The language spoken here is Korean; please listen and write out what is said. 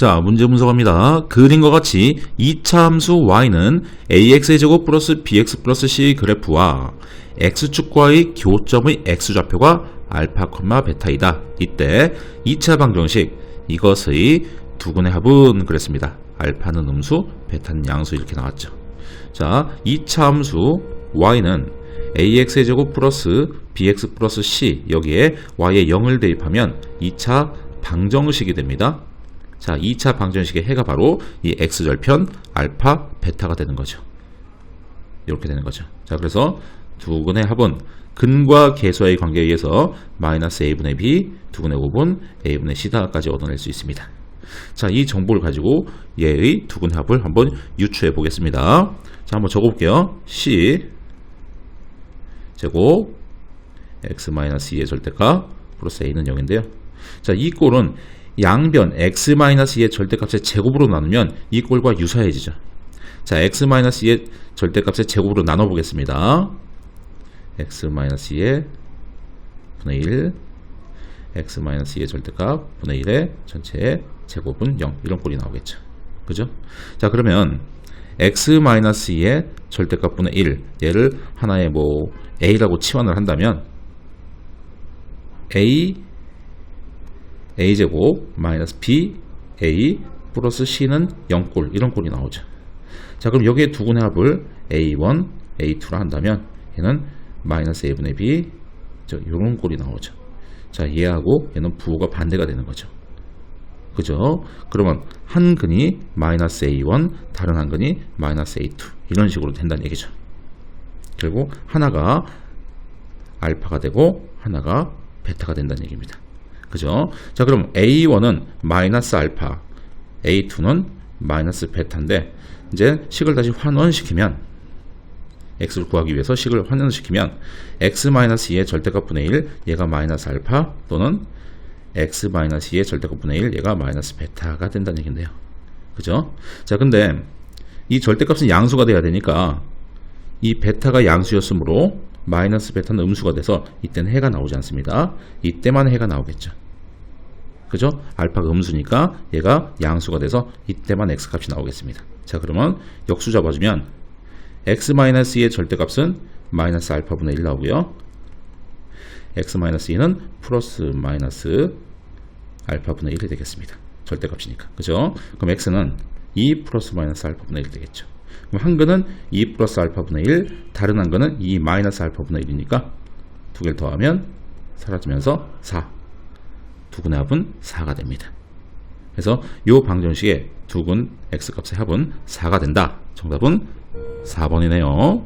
자, 문제 분석합니다. 그림과 같이 2차 함수 y는 ax의 제곱 플러스 bx 플러스 c 그래프와 x축과의 교점의 x좌표가 알파, 베타이다. 이때 2차 방정식 이것의 두근의 합은 그랬습니다. 알파는 음수, 베타는 양수 이렇게 나왔죠. 자, 2차 함수 y는 ax의 제곱 플러스 bx 플러스 c 여기에 y에 0을 대입하면 2차 방정식이 됩니다. 자, 2차 방정식의 해가 바로 이 x절편 알파 베타가 되는 거죠. 이렇게 되는 거죠. 자, 그래서 두 근의 합은 근과 계수의 관계에 의해서 마이너스 a분의 b, 두근의 5분, a분의 c다까지 얻어낼 수 있습니다. 자, 이 정보를 가지고 얘의 두근의 합을 한번 유추해 보겠습니다. 자, 한번 적어 볼게요. c 제곱 x-2의 절대값 플러스 a는 0인데요. 자, 이 꼴은 양변 x-2의 절대값의 제곱으로 나누면 이 꼴과 유사해지죠. 자, x-2의 절대값의 제곱으로 나눠 보겠습니다. x-2의 분의 1 x-2의 절대값 분의 1의 전체의 제곱은 0 이런 꼴이 나오겠죠. 그죠? 자, 그러면 x-2의 절대값 분의 1 얘를 하나의 뭐 a라고 치환을 한다면 a a제곱 마이너스 b a 플러스 c는 0꼴 이런 꼴이 나오죠. 자 그럼 여기에 두 군의 합을 a1, a2로 한다면 얘는 마이너스 a분의 b 저 이런 꼴이 나오죠. 자 얘하고 얘는 부호가 반대가 되는 거죠. 그죠? 그러면 한 근이 마이너스 a1 다른 한 근이 마이너스 a2 이런 식으로 된다는 얘기죠. 그리고 하나가 알파가 되고 하나가 베타가 된다는 얘기입니다. 그죠? 자, 그럼 A1은 마이너스 알파, A2는 마이너스 베타인데, 이제 식을 다시 환원시키면, x를 구하기 위해서 식을 환원시키면, x-2의 절대값 분의 1, 얘가 마이너스 알파, 또는 x-2의 절대값 분의 1, 얘가 마이너스 베타가 된다는 얘기인데요. 그죠? 자, 근데 이 절대값은 양수가 돼야 되니까, 이 베타가 양수였으므로 마이너스 베타는 음수가 돼서 이때는 해가 나오지 않습니다. 이때만 해가 나오겠죠. 그죠? 알파가 음수니까 얘가 양수가 돼서 이때만 x값이 나오겠습니다. 자 그러면 역수 잡아주면 x-2의 절대값은 마이너스 알파분의 1 나오고요. x-2는 플러스 마이너스 알파분의 1이 되겠습니다. 절대값이니까. 그죠? 그럼 x는 2 플러스 마이너스 알파분의 1 되겠죠. 한 근은 2 플러스 알파분의 1, 다른 한 근은 2 마이너스 알파분의 1이니까 두 개를 더하면 사라지면서 4. 두 근의 합은 4가 됩니다. 그래서 이 방정식의 두근 x값의 합은 4가 된다. 정답은 4번이네요.